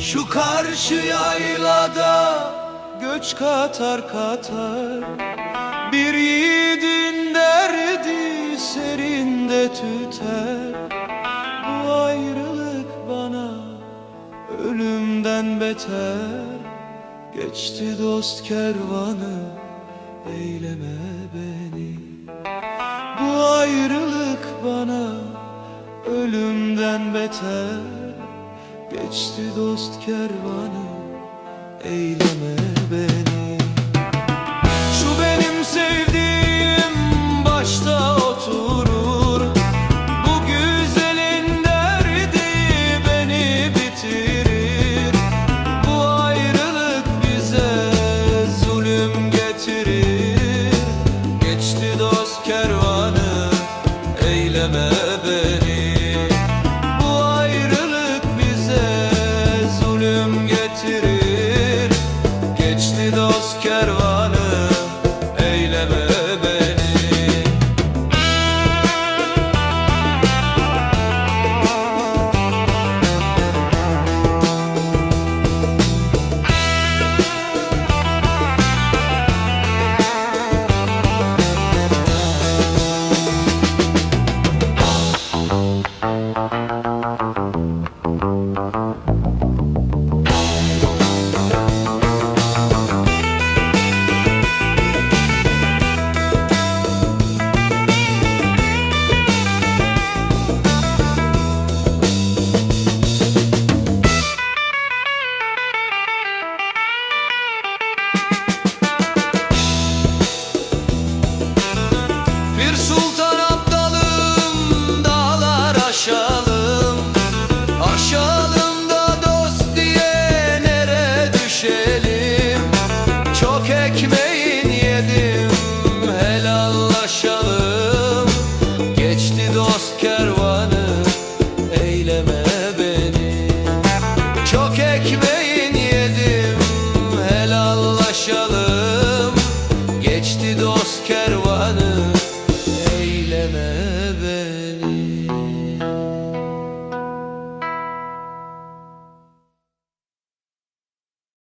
Şu karşı yaylada göç katar katar. Bir yiğidin derdi serinde tüter. Bu ayrılık bana ölümden beter. Geçti dost kervanı eyleme beni. Bu ayrılık bana ölümden beter Geçti dost kervanı Eyleme beni. Bir sultan aptalım dağlar aşalım. Aşalım da dost diye nere düşelim? Çok ekmeğin yedim helallaşalım. Geçti dost kervanı eyleme beni. Çok ekmeğin yedim helallaşalım. Geçti dost kervanı istemez